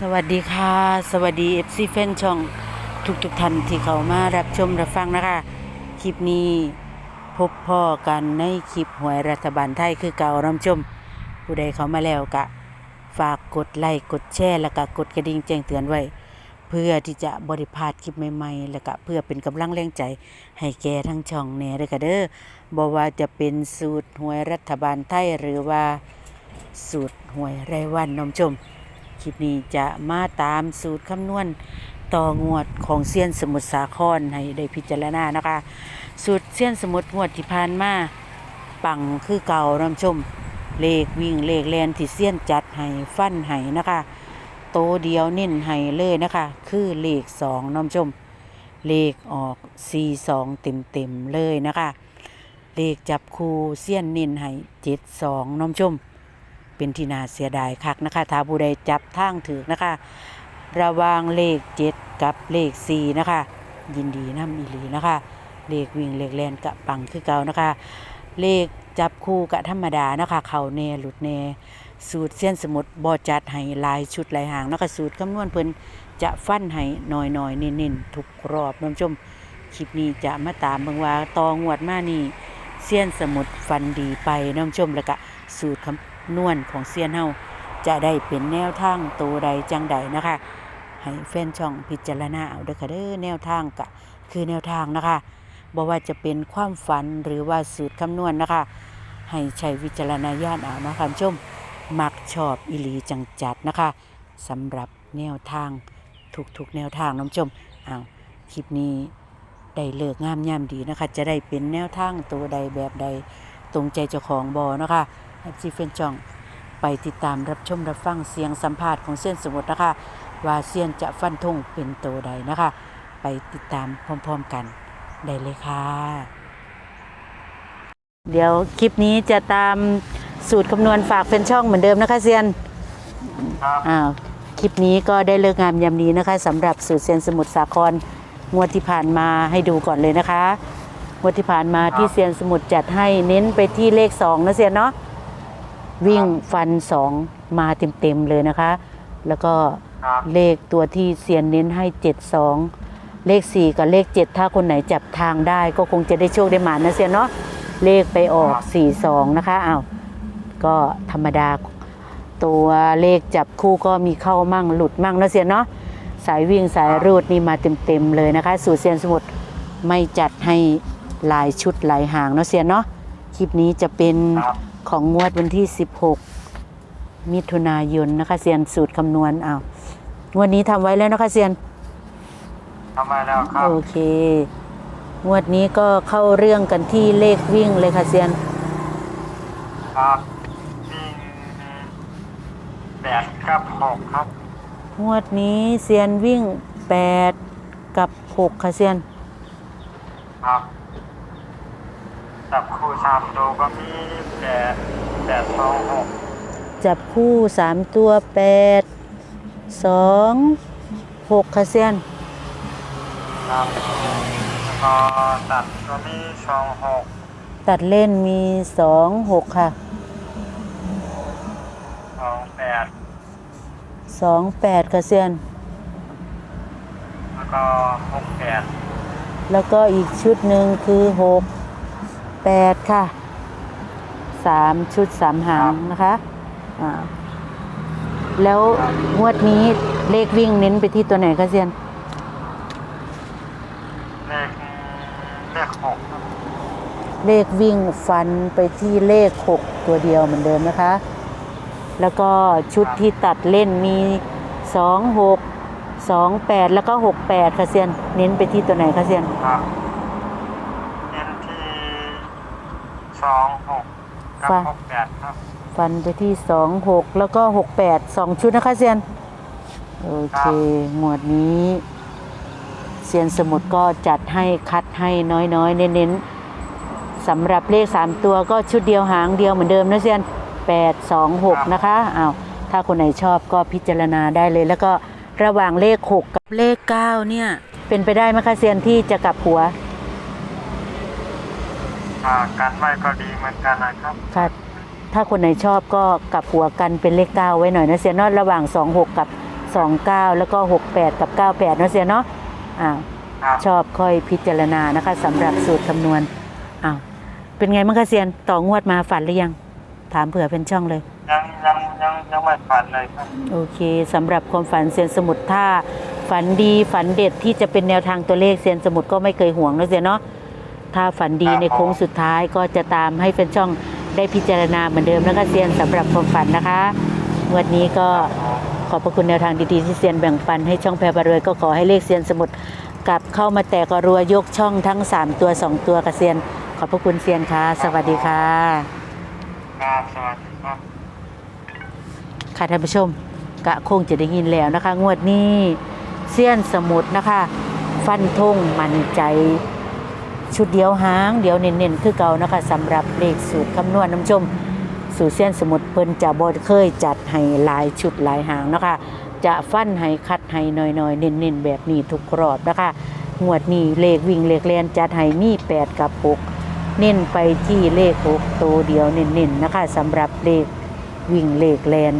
สวัสดีค่ะ สวัสดี FC แฟนช่องทุกทุกๆท่านที่เขามารับชมรับฟังนะคะ คลิปนี้พบพ่อกันในคลิปหวยรัฐบาลไทยคือเก่าน้ำชม ผู้ใดเขามาแล้วกะ ฝากกดไลค์กดแชร์แล้วก็กดกระดิ่งแจ้งเตือนไว้ เพื่อที่จะบริพาดคลิปใหม่ๆ แล้วก็เพื่อเป็นกำลังแรงใจ ให้แกทั้งช่องแน่ด้วยค่ะเด้อบ่ว่าจะเป็นสูตรหวยรัฐบาลไทยหรือว่าสูตรหวยรายวันน้ำชม คลิปนี้จะมาตามสูตรคำนวณต่องวดของเซียนสมุทรสาครให้ได้พิจารณานะคะ สูตรเซียนสมุทรงวดที่ผ่านมาปังคือเก่าน้ำชม เลขวิ่งเลขแลนที่เซียนจัดให้ฟันให้นะคะโตเดียวเน้นให้เลยนะคะ คือเลขสองน้ำชม เลขออกสี่สองเต็มเต็มเลยนะคะ เลขจับคูเซียนเน้นให้เจ็ดสองน้ำชม เป็นที่น่าเสียดายคักนะคะถ้าผู้ใดจับทางถือนะคะ ระวางเลขเจ็ดกับเลขสี่นะคะ ยินดีน้ำอีหลีนะคะ เลขวิ่งเลขแลนกะปังคือเก่านะคะ เลขจับคู่กะธรรมดานะคะ เข่าแน่หลุดแน่สูตรเส้นสมุดบอจัดให้ลายชุดหลายหางนะคะสูตรคำนวณเพิ่นจะฟันให้หน้อยๆเน้นๆทุกรอบน้ำชมคลิปนี้จะมาตามเบิ่งว่าตองวดมานี่เซียนสมุดฟันดีไปน้ำชมแล้วก็สูตรคำ นวณของเซียนเฮาจะได้เป็นแนวทางโตวใดจังใดนะคะ ให้แฟนช่องพิจารณาเอาเด้อค่ะเด้อแนวทางกะคือแนวทางนะคะบ่ว่าจะเป็นความฝันหรือว่าสูตรคำนวณนะคะ ให้ใช้วิจารณญาณเอานะคะผู้ชมมักชอบอิลีจังจัดนะคะสำหรับแนวทางทุกๆแนวทางน้องชมอ้าวคลิปนี้ได้เลิกงามยามดีนะคะ จะได้เป็นแนวทางตัวใดแบบใด ตรงใจเจ้าของบอนะคะแอปซีเฟนจองไปติดตามรับชมรับฟังเสียงสัมภาษณ์ของเซียนสมุทรนะคะ ว่าเซียนจะฟันธงเป็นตัวใดนะคะ ไปติดตามพร้อมๆกันได้เลยค่ะ เดี๋ยวคลิปนี้จะตามสูตรคำนวณฝากเป็นช่องเหมือนเดิมนะคะเซียนครับอ้าวคลิปนี้ก็ได้เลิกงามยามนี้นะคะสำหรับสูตรเซียนสมุทรสาครงวดที่ผ่านมาให้ดูก่อนเลยนะคะ งวดที่ผ่านมาที่เซียนสมุทรจัดให้เน้นไปที่เลขสองนะเซียนเนาะวิ่งฟันสองมาเต็มๆเลยนะคะ แล้วก็ครับเลขตัวที่เซียนเน้นให้เจ็ดสองเลขสี่กับเลขเจ็ดถ้าคนไหนจับทางได้ ก็คงจะได้โชคได้หมานะเซียนเนาะเลขไปออกสี่สองนะคะอ้าวก็ธรรมดาตัวเลขจับคู่ก็มีเข้ามั่งหลุดมั่งนะเซียนเนาะสายวิ่งสายรูดนี่มาเต็มๆเลยนะคะ สูตรเซียนสมุทรไม่จัดให้ หลายชุดหลายหางเนาะเซียนเนาะคลิปนี้จะเป็นครับของงวดวันที่ 16 มิถุนายนนะคะเซียนสูตรคำนวณอ้าวงวดนี้ทำไว้แล้วนะคะเซียน ทำไมแล้วครับโอเค งวดนี้ก็เข้าเรื่องกันที่เลขวิ่งเลยค่ะเซียน ครับวิ่งแปดกับหกครับงวดนี้เซียนวิ่ง 8 กับ 6 ค่ะเซียน ครับ จับคู่สามตัวก็มีแปดแปดสองหกจับคู่สามตัวแปดสองหกค่ะเซียนครับแล้วก็ตัดก็มีสองหกตัดเล่นมีสองหกค่ะสองแปดสองแปดค่ะเซียน แล้วก็หกแปดแล้วก็อีกชุดหนึ่งคือหก แปดค่ะสามชุดสามหางนะคะอ่าแล้วงวดนี้เลขวิ่งเน้นไปที่ตัวไหนคะเซียน เลขเลขหกครับเลขวิ่งฟันไปที่เลขหกตัวเดียวเหมือนเดิมนะคะ แล้วก็ชุดที่ตัดเล่นมีสองหกสองแปดแล้วก็หกแปดค่ะเซียน เน้นไปที่ตัวไหนคะเซียน ครับเน้นที่สองหก กับฟังหกแปดครับฟันไปที่สองหกแล้วก็หกแปดสองชุดนะคะเซียน โอเคหมวดนี้เซียนสมุดก็จัดให้คัดให้น้อยๆ เน้นๆสำหรับเลขสามตัวก็ชุดเดียวหางเดียวเหมือนเดิมนะเซียนแปดสองหกนะคะอ้าวถ้าคนไหนชอบก็พิจารณาได้เลย แล้วก็ระหว่างเลขหกกับเลขเก้าเนี่ย เป็นไปได้ไหมคะเซียนที่จะกลับหัวอ่า การไว้ก็ดีเหมือนกันนะครับ ค่ะ ถ้าคนไหนชอบก็กลับหัวกันเป็นเลขเก้าไว้หน่อยนะเซียนเนอะระหว่าง 26 กับ 29 แล้วก็ 68 กับ 98 เนาะเสียเนาะอ้าวครับ ชอบค่อยพิจารณานะคะสำหรับสูตรคำนวณอ้าวเป็นไงบ้างคะเซียนต่องวดมาฝันหรือยัง ถามเผื่อเป็นช่องเลย ยังยังยังยังไม่ฝันเลยครับ โอเคสำหรับความฝันเซียนสมุทรถ้าฝันดีฝันเด็ดที่จะเป็นแนวทางตัวเลขเซียนสมุทรก็ไม่เคยห่วงนะเซียนเนาะ ถ้าฝันดีในโค้งสุดท้ายก็จะตามให้เป็นช่องได้พิจารณาเหมือนเดิมนะคะเซียนสำหรับความฝันนะคะงวดนี้ก็ขอบพระคุณแนวทางดีๆที่เซียนแบ่งปันให้ช่องแพรบารวยก็ขอให้เลขเซียนสมุทรกลับเข้ามาแตกกรัวยกช่องทั้ง 3 ตัว 2 ตัวกับเซียน ขอบพระคุณเซียนค่ะ สวัสดีค่ะครับสวัสดีครับค่ะท่านผู้ชมกะคงจะได้ยินแล้วนะคะ งวดนี้เซียนสมุทรนะคะ ฟันธงมั่นใจ ชุดเดียวหางเดียวเน้นๆคือเก่านะคะสำหรับเลขสูตรคำนวณน้ำชม สู่เซียนสมุทรเพิ่นจะบ่เคยจัดให้หลายชุดหลายหางนะคะ จะฟันให้คัดให้น้อยๆ เน้นๆ แบบนี้ทุกรอบนะคะงวดนี้เลขวิ่งเลขเลียนจัดให้มี 8 กับ 6 เน้นไปที่เลข 6 ตัวเดียวเน้นๆนะคะสำหรับเลขวิ่งเลขแลน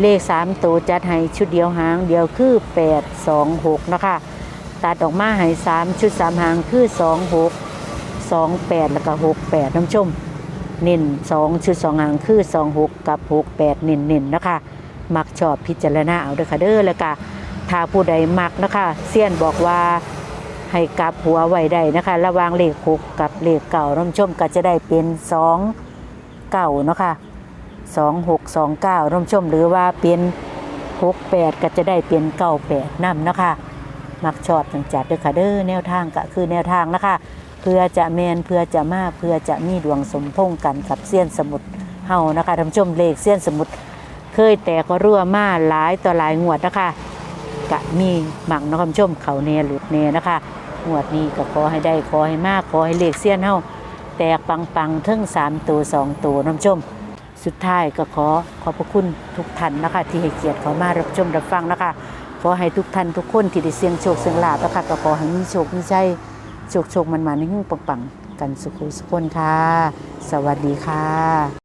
เลข 3 ตัวจัดให้ชุดเดียวหางเดียวคือ 8 2 6 นะคะ ตัดออกมาให้ 3 ชุด 3 หางคือ 2 6 2 8แปดแล้วก็6 8น้ำชมเน้น2ชุด2หางคือ2 6กับ6 8เน้นๆนนะคะ มักชอบพิจารณาเอาเด้อค่ะเด้อแล้วก็ถ้าผู้ใดมักนะคะเซียนบอกว่าให้กลับหัวไว้ได้นะคะระวางเลข6กับเลขเก่าน้ำชมก็จะได้เป็น2เก่าเนาะค่ะ2 6 2 9น้ำชมหรือว่าเป็น6 8ก็จะได้เป็นเก้าแปดนำนะคะมักชอบจังจัดเด้อค่ะเด้อแนวทางก็คือแนวทางนะคะ เพื่อจะแมนเพื่อจะมาเพื่อจะมีดวงสมพงกันกับเสี้ยนสมุทรเฮานะคะท่านผู้ชมเลขเสี้ยนสมุทรเคยแต่ก็รั่วมาหลายต่อหลายงวดนะคะกะมีหมักนะท่านผู้ชมเขาแน่หลุดแน่นะคะงวดนี้ก็ขอให้ได้ขอให้มากขอให้เลขเสี้ยนเฮาแตกปังปังๆทั้งสามตัวสองตัวน้ำชม สุดท้ายก็ขอขอบพระคุณทุกท่านนะคะ ที่ให้เกียรติขามารับชมรับฟังนะคะขอให้ทุกท่านทุกคนที่ได้เสี่ยงโชคเสี่ยงลาภนะคะก็ขอให้มีโชคมีชัย โชคโชคมันมาในหึ่งปังๆกันสุขุสุขคนค่ะ สวัสดีค่ะ